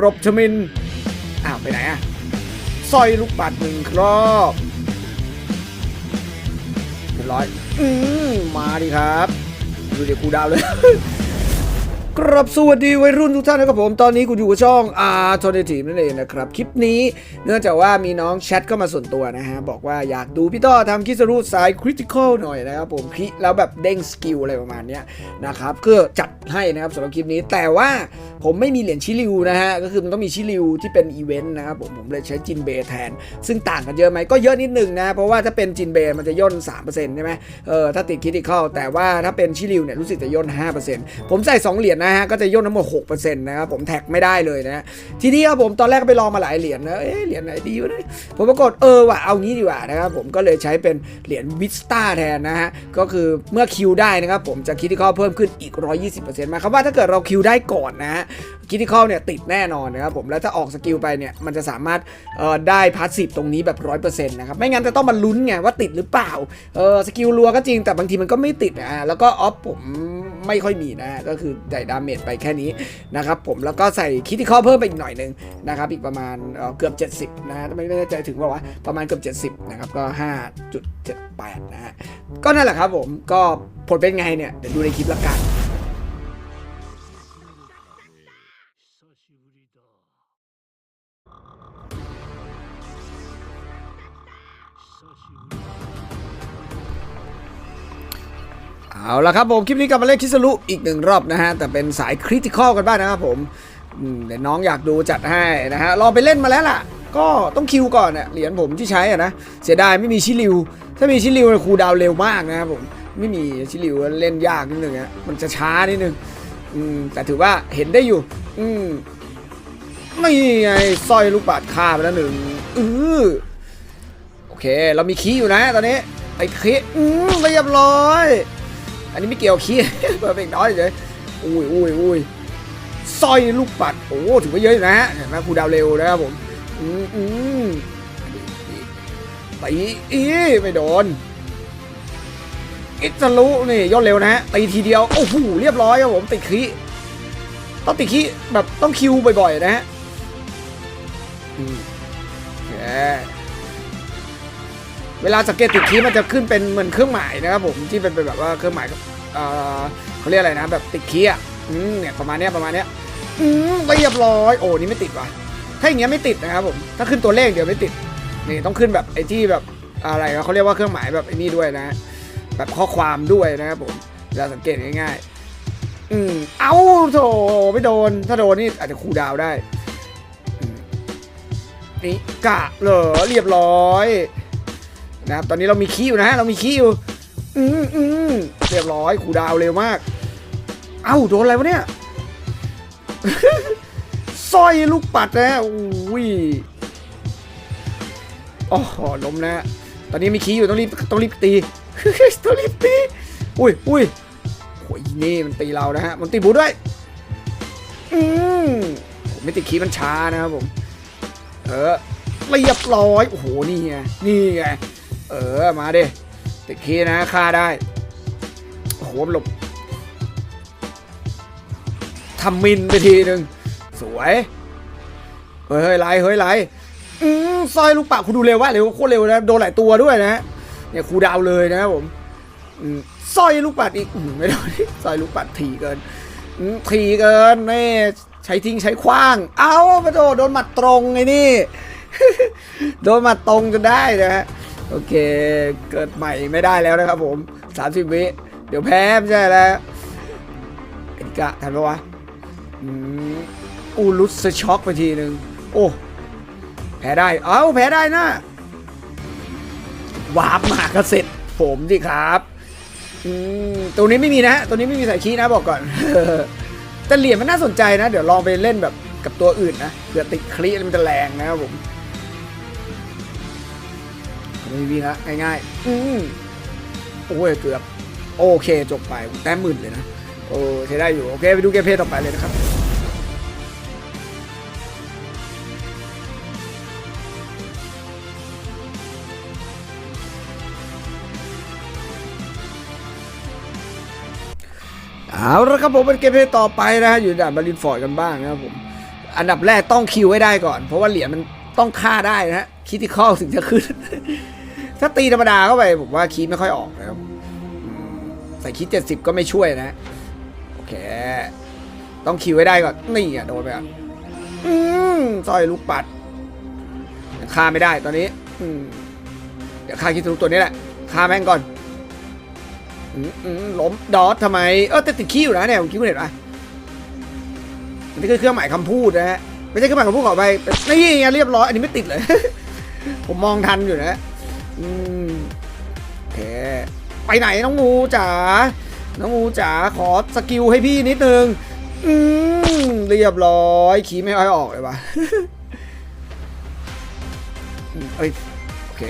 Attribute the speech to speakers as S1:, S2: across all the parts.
S1: รบชมิน อ้าวไปไหนอะสร้อยลูกปัดหนึ่งครอบเรียบร้อย อืมมาดิครับ ดูเดี๋ยวกูดาวเลยกรับสวัสดีวัยรุ่นทุกท่านนะครับผม ตอนนี้กูอยู่กับช่อง R t o n a t i v e นั่นเองนะครับ คลิปนี้เนื่องจากว่ามีน้องแชทเข้ามาส่วนตัวนะฮะ บอกว่าอยากดูพี่ต้อทำคิสรูสายคริติคอลหน่อยนะครับผมคลิแล้วแบบเด้งสกิลอะไรประมาณเนี้ยนะครับก็จัดให้นะครับสำหรับคลิปนี้แต่ว่า ผมไม่มีเหรียญชิลิวนะฮะ ก็คือมันต้องมีชิลิวที่เป็นอีเวนต์นะครับผมผมเลยใช้จินเบย์แทน ซึ่งต่างกันเยอะไหมก็เยอะนิดนึงนะ เพราะว่าถ้าเป็นจินเบย์มันจะย่น 3%ใช่ไหมเออถ้าติดคิติคอลแต่ว่าถ้าเป็นชิลิวเนี่ยรู้สึกจะย่น 5%ผมใส่ 2 เหรียญนะฮะ ก็จะย่นทั้งหมด 6%นะครับผมแท็กไม่ได้เลยนะทีนี้ครับผมตอนแรกก็ไปลองมาหลายเหรียญนะเอ๊ะเหรียญไหนดีวะเนี่ยผมปรากฏเออว่ะเอางี้ดีกว่านะครับผมก็เลยใช้เป็นเหรียญวิสตาแทนนะฮะก็คือเมื่อคิวได้นะครับผมจะคิติคอลเพิ่มขึ้นอีก 120%หมายความว่าถ้าเกิดเราคิวได้ก่อนนะฮะคิติคอลเนี่ยติดแน่นอนนะครับผม แล้วถ้าออกสกิลไปเนี่ย มันจะสามารถได้พาสซีฟตรงนี้แบบ100%นะครับ ไม่งั้นจะต้องมาลุ้นไงว่าติดหรือเปล่าเออสกิลรัวก็จริงแต่บางทีมันก็ไม่ติดนะแล้วก็ออฟผมไม่ค่อยมีนะก็คือใส่ดาเมจไปแค่นี้นะครับผมแล้วก็ใส่คิติคอลเพิ่มไปอีกหน่อยหนึงนะครับอีกประมาณเอ่อเกือบ 70นะฮะไม่แน่ใจถึงว่าวะประมาณเกือบ 70 นะครับ ก็ 5.78 นะฮะก็นั่นแหละครับผมก็ผลเป็นไงเนี่ย เดี๋ยวดูในคลิปละกัน เอาละครับผมคลิปนี้กลับมาเล่นคิสลุอีกหนึ่งรอบนะฮะ แต่เป็นสายคริติคอลกันบ้างนะครับผมเดี๋ยวน้องอยากดูจัดให้นะฮะลอไปเล่นมาแล้วล่ะ ก็ต้องคิวก่อนเนี่ยเหรียญผมที่ใช้อะนะ เสียดายไม่มีชิลิว ถ้ามีชิลิวเนี่ยคูดาวเร็วมากนะครับผมไม่มีชิลิวเล่นยากนิดนึงฮะมันจะช้านิดนึงอืมแต่ถือว่าเห็นได้อยู่ อืมนี่ไงสร้อยลูกบาศก์ฆ่าไปแล้วหนึ่งอือโอเค เรามีคีย์อยู่นะ ตอนนี้ไอ้คีอืมเรียบร้อย อันนี้ไม่เกี่ยวคีเปิดเป็นน้อยเลยอุ้ยอุ้ยอุ้ยสร้อยลูกปัดโอ้ถือว่าเยอะนะฮะเห็นไหมครูดาวเร็วนะครับผมอืมอืมตีอีไม่โดนอิจลุนี่ย่นเร็วนะฮะตีทีเดียวโอ้โหเรียบร้อยครับผมติดคีต้องติดคีแบบต้องคิวบ่อยๆนะฮะอืมโอ เวลาสังเกตติดคีย์มันจะขึ้นเป็นเหมือนเครื่องหมายนะครับผมที่เป็นแบบว่าเครื่องหมายเออเขาเรียกอะไรนะ แบบติดคีย์อะเนี่ยประมาณเนี้ยประมาณเนี้ยอืมเรียบร้อยโอ้นี่ไม่ติดว่ะถ้าอย่างเงี้ยไม่ติดนะครับผมถ้าขึ้นตัวเลขเดี๋ยวไม่ติดนี่ต้องขึ้นแบบไอ้ที่แบบอะไรเขาเรียกว่าเครื่องหมายแบบไอ้นี่ด้วยนะ แบบข้อความด้วยนะครับผมจะสังเกตง่ายๆ อืมเอ้าโถไม่โดน ถ้าโดนนี่อาจจะคูดาวได้นี่กะเหรอเรียบร้อย นะครับตอนนี้เรามีคีย์อยู่นะฮะเรามีคีย์อยู่อืมอืมเรียบร้อยคูลดาวเร็วมาก เอ้าโดนอะไรวะเนี่ยสร้อยลูกปัดนะอุ้ยอ้โหล้มนะ ตอนนี้มีคีอยู่ต้องรีบต้องรีบตีต้องรีบตี อุ้ยอุ้ยโอ้ยนี่มันตีเรานะฮะ มันตีบูด้วย อืมผมไม่ติดคีมันช้านะครับผม เออเรียบร้อย โอ้โห นี่ไง นี่ไง เออมาดิติดคีนะฆ่าได้โอ้โหหลบทำมินไปทีหนึ่งสวย เฮ้ยเฮ้ยไรเฮ้ยไรอืมซอยลูกปากคุณดูเร็ววะเร็วโคตรเร็วนะโดนหลายตัวด้วยนะเนี่ยครูดาวเลยนะครับผมอืมซอยลูกปัดอีกอืมไม่โดนซอยลูกปัดถีเกินอืมถีเกินนี่ใช้ทิ้งใช้คว้าง เอ้ามาโดนโดนหมัดตรงไอ้นี่ โดนหมัดตรงจนได้นะฮะ โอเค เกิดใหม่ไม่ได้แล้วนะครับผม 30 วิ เดี๋ยวแพ้ไม่ใช่แล้วเอ็นกะทันปะวะอูรุสช็อกไปทีหนึ่งโอ้ แพ้ได้ เอ้า แพ้ได้นะวาร์ปมาก็เสร็จ ผมสิครับอืมตัวนี้ไม่มีนะตัวนี้ไม่มีใส่คีย์นะบอกก่อน แต่เหรียญมันน่าสนใจนะ เดี๋ยวลองไปเล่นแบบกับตัวอื่นนะเผื่อติดคลีมันจะแรงนะครับผม ไม่มีละง่ายๆ อืมโอ้ยเกือบ โอเคจบไปแต้มหมื่นเลยนะ โอ้ใช้ได้อยู่ โอเค ไปดูเกมเพลย์ต่อไปเลยนะครับเอาละครับผมเป็นเกมเพลย์ต่อไปนะฮะอยู่ด่านบารินฟอร์ดกันบ้างนะครับผมอันดับแรกต้องคิวให้ได้ก่อน เพราะว่าเหรียญมันต้องฆ่าได้นะฮะคิดที่ข้อถึงจะขึ้น ถ้าตีธรรมดาเข้าไปผมว่าคีดไม่ค่อยออกนะครับใส่คีดเจ็ดสิบก็ไม่ช่วยนะ โอเค ต้องคิวให้ได้ก่อน นี่อะโดนไปอะอืมซอยลูกปัดฆ่าไม่ได้ตอนนี้ อืมเดี๋ยวฆ่าคิดทุกตัวนี้แหละฆ่าแม่งก่อนอืมอืมล้มดอททำไม เออแต่ติดขี้อยู่นะเนี่ยผมคิดว่าเห็นปะอันนี่คือเครื่องหมายคำพูดนะฮะ ไม่ใช่เครื่องหมายคำพูดขอไป นี่ไงเรียบร้อย อันนี้ไม่ติดเลย ผมมองทันอยู่นะ อืมโอเคไปไหนน้องงูจ๋า น้องงูจ๋าขอสกิลให้พี่นิดนึง อืมเรียบร้อยขี่ไม่ค่อยออกเลยวะเอ้ยโอเค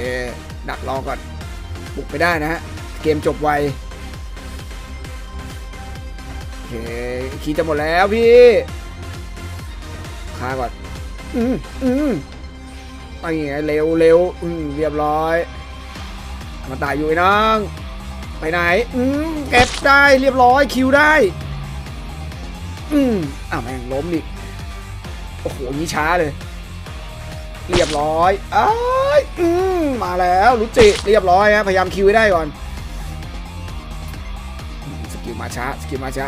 S1: ดักรอก่อนบุกไปได้นะฮะ เกมจบไวโอเคขี่จะหมดแล้วพี่คาก่อน อืมอืมไอ้ไงเร็วเร็วอืมเรียบร้อย มาตายอยู่ไอ้น้อง ไปไหน อืมเก็บได้เรียบร้อยคิวได้ อืมอ้าวแม่งล้มดิโอ้โหนี้ช้าเลย เรียบร้อยอ้ายอืมมาแล้วรุจิเรียบร้อยฮะพยายามคิวให้ได้ก่อน สกิลมาช้าสกิลมาช้า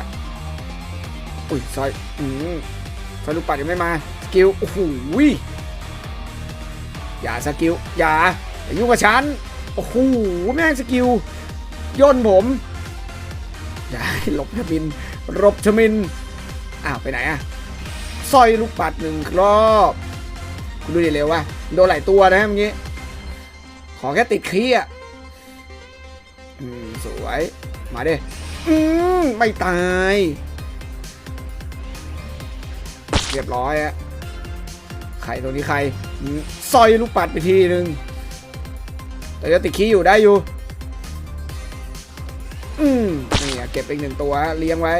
S1: อุ้ยซอยอืมซอยลูกปัดยังไม่มาสกิลโอ้โหอย่าสกิลอย่าอย่ายุ่งกับฉัน โอ้โหแม่งสกิลย่นผมอย่าให้หลบชมินหลบชมินอ้าวไปไหนอะซอยลูกปัดหนึ่งรอบคุณดูดิเร็วว่ะโดนหลายตัวนะเมื่อกี้ขอแค่ติดขี้อะอืมสวยมาดิอืมไม่ตาย เรียบร้อยอะใครตัวนี้ใครอืมซอยลูกปัดไปทีหนึ่ง แต่จะติดขี้อยู่ได้อยู่ อืมนี่เก็บอีกหนึ่งตัวเลี้ยงไว้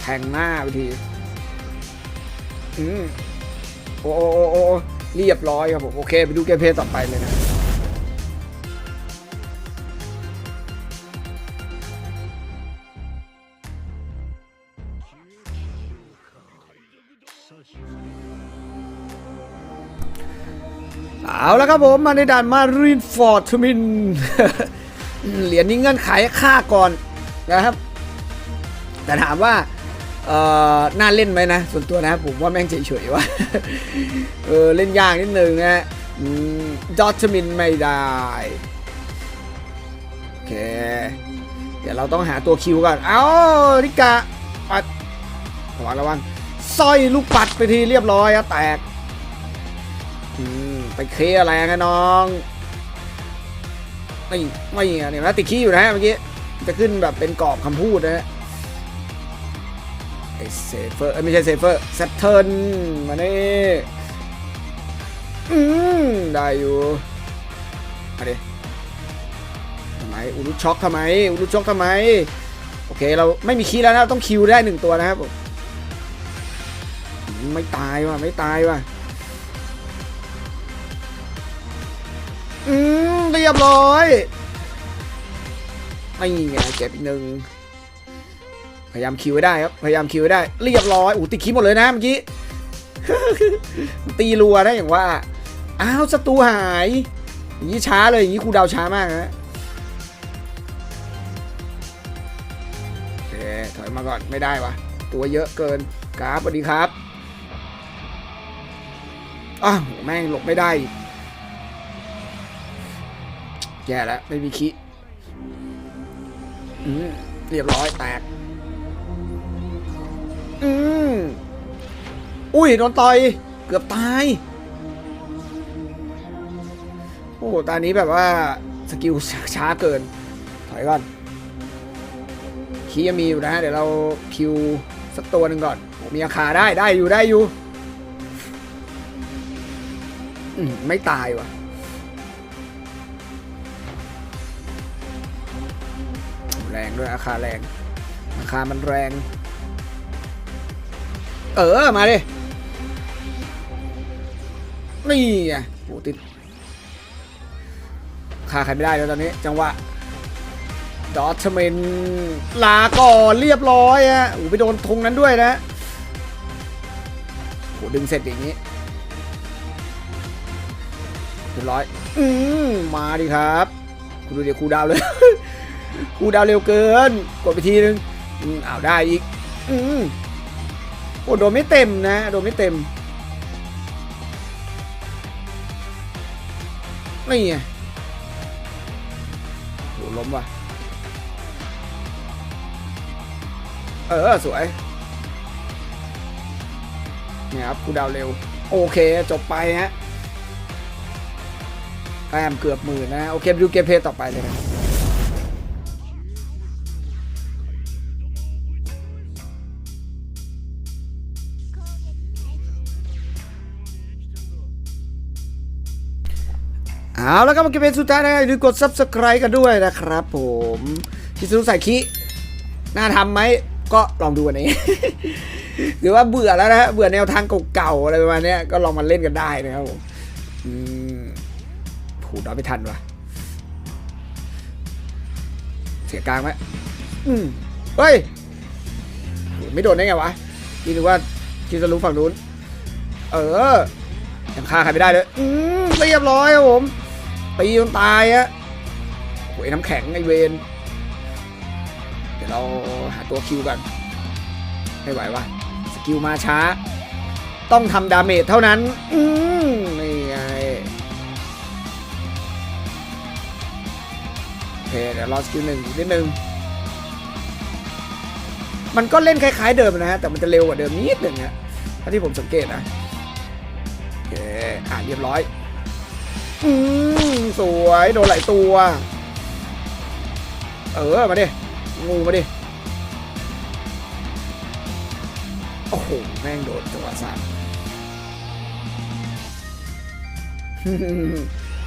S1: แทงหน้าไปที อืมโอ้โอ้โอ้โอ้เรียบร้อยครับผมโอเค ไปดูเกมเพลย์ต่อไปเลยนะ เอาแล้วครับผมมาในด่านมารีนฟอร์ดทมินเหรียญนี้เงื่อนไขค่าก่อนนะครับ แต่ถามว่าเอ่อน่าเล่นไหมนะ ส่วนตัวนะผมว่าแม่งเฉยๆว่าเออเล่นยากนิดนึงนะดอทมินไม่ได้โอเคเดี๋ยวเราต้องหาตัวคิวก่อน เอาริกาปัดระวังระวังสร้อยลูกปัดไปทีเรียบร้อยอะแตกอืม ไปเคลียร์แรงนะน้องไม่ไม่เนี่ยนะติดขี้อยู่นะฮะเมื่อกี้จะขึ้นแบบเป็นกรอบคำพูดนะฮะไอเซเฟอร์เอ้ยไม่ใช่เซเฟอร์แซตเทิร์นมานี่อืมได้อยู่มาดิทำไมอุลุช็อกทำไมอุลุช็อกทำไม โอเคเราไม่มีคีแล้วนะต้องคิวได้หนึ่งตัวนะครับผมไม่ตายว่ะไม่ตายว่ะ อืมเรียบร้อยไม่ไงเก็บอีกหนึ่งพยายามคิวให้ได้ครับ พยายามคิวให้ได้ เรียบร้อยอู้ติดคิวหมดเลยนะเมื่อกี้ ตีรัวนะอย่างว่า อ้าวศัตรูหาย อย่างนี้ช้าเลยอย่างนี้ครูดาวช้ามากนะโอเคถอยมาก่อนไม่ได้วะ ตัวเยอะเกินกราฟสวัสดีครับ อ้าวแม่งหลบไม่ได้อีก แย่แล้วไม่มีคิอืมเรียบร้อยแตก อืมอุ้ยโดนต่อย เกือบตาย โอ้โหตอนนี้แบบว่า สกิลช้าเกิน ถอยก่อนคียังมีอยู่นะ เดี๋ยวเราคิวสักตัวหนึ่งก่อน มีอาคาได้ได้อยู่ได้อยู่ ไม่ตายว่ะ แรงด้วยอาคาแรง อาคามันแรง เออ มาดิ นี่ไงโหติดคาใครไม่ได้แล้วตอนนี้ จังหวะ ดอทเมนลาก่อนเรียบร้อยฮะโอ้ไปโดนธงนั้นด้วยนะโหดึงเสร็จอย่างนี้เรียบร้อย อืมมาดิครับ คุณดูเดี๋ยวครูดาวเลย คูดาวเร็วเกิน กดไปทีนึงอ้าวได้อีก อืมโอ้โดนไม่เต็มนะ โดนไม่เต็มนี่ไงโหล้มว่ะ เออ สวยเนี่ยครับกูดาวเร็ว โอเค จบไปฮะแต้มเกือบหมื่นนะ โอเค ดูเกมเพลย์ต่อไปเลยนะ เอาแล้วก็มาเกมเพลย์สุดท้ายนะอย่าลืมกด subscribe กันด้วยนะครับผมที่สงสัยคิน่าทำไหมก็ลองดูวันนี้หรือว่าเบื่อแล้วนะฮะเบื่อแนวทางเก่าๆอะไรประมาณนี้ก็ลองมาเล่นกันได้นะครับผมอืมผูดเอาไม่ทันวะเสียกลางไหมอืมเฮ้ย ไม่โดนได้ไงวะคิดว่าคิดจะรู้ฝั่งนู้น เออยังฆ่าใครไม่ได้เลยอืมเรียบร้อยครับผม ตีจนตายอะโอ้ยน้ำแข็งไอเวนเดี๋ยวเราหาตัวคิวกันไม่ไหววะสกิลมาช้า ต้องทำดาเมจเท่านั้น อืมนี่ไงโอเคเดี๋ยวรอสกิลหนึ่งอีกนิดนึงมันก็เล่นคล้ายๆเดิมนะฮะ แต่มันจะเร็วกว่าเดิมนิดหนึ่งฮะถ้าที่ผมสังเกตนะโอเคอ่าเรียบร้อย อืมสวยโดนหลายตัว เออมาดิงูมาดิโอ้โหแม่งโดนจังหวะสาม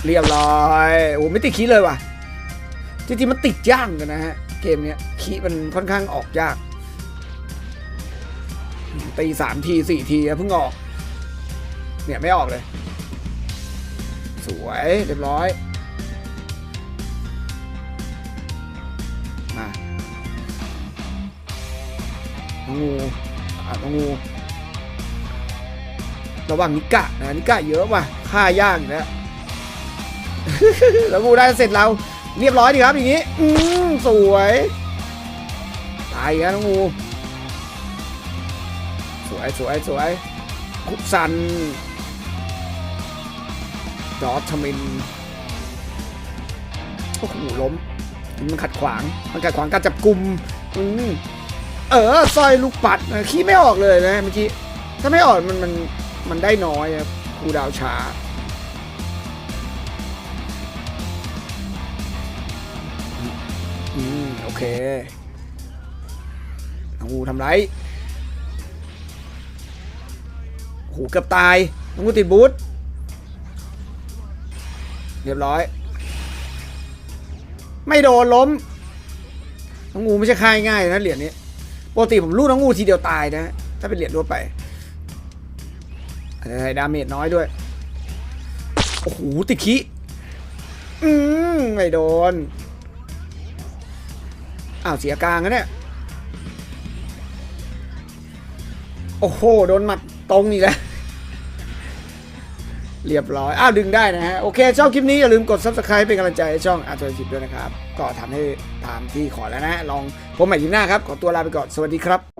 S1: เรียบร้อยโอ้ไม่ติดคีย์เลยว่ะจริงๆมันติดยางกันนะฮะ เกมเนี้ยคีย์มันค่อนข้างออกยากตีสามทีสี่ทีเพิ่งออก เนี่ยไม่ออกเลย สวยเรียบร้อย มางูอะงู ระวังนิกะนะนิกะเยอะว่ะฆ่ายากอยู่แล้วแล้วงูได้เสร็จเราเรียบร้อยดีครับอย่างนี้ อืมสวย ตายครับน้องงู สวยสวยสวยคุกซัน ดอทมินโอ้โหล้ม มันขัดขวาง มันขัดขวางการจับกลุ่มอืมเออซอยลูกปัดขี้ไม่ออกเลยนะเมื่อกี้ ถ้าไม่ออกมันมันมันได้น้อยครับคูดาวช้าอืมโอเคงูทำไรโอ้โหเกือบตายงูติดบูท เรียบร้อย ไม่โดนล้ม น้องงูไม่ใช่ค่ายง่ายนะเหรียญนี้ปกติผมลูกน้องงูทีเดียวตายนะ ถ้าเป็นเหรียญทั่วไปอาจจะใช้ดาเมจน้อยด้วย โอ้โหติดขี้อืมไม่โดน อ้าวเสียกลางนะเนี่ย โอ้โห โดนหมัดตรงอีกแล้ว เรียบร้อย อ้าวดึงได้นะฮะ โอเค ชอบคลิปนี้อย่าลืมกด subscribe เป็นกำลังใจให้ช่องอาร์ตสิบด้วยนะครับ ก็ทำให้ตามที่ขอแล้วนะ ลองพบใหม่คลิปหน้าครับ ขอตัวลาไปก่อน สวัสดีครับ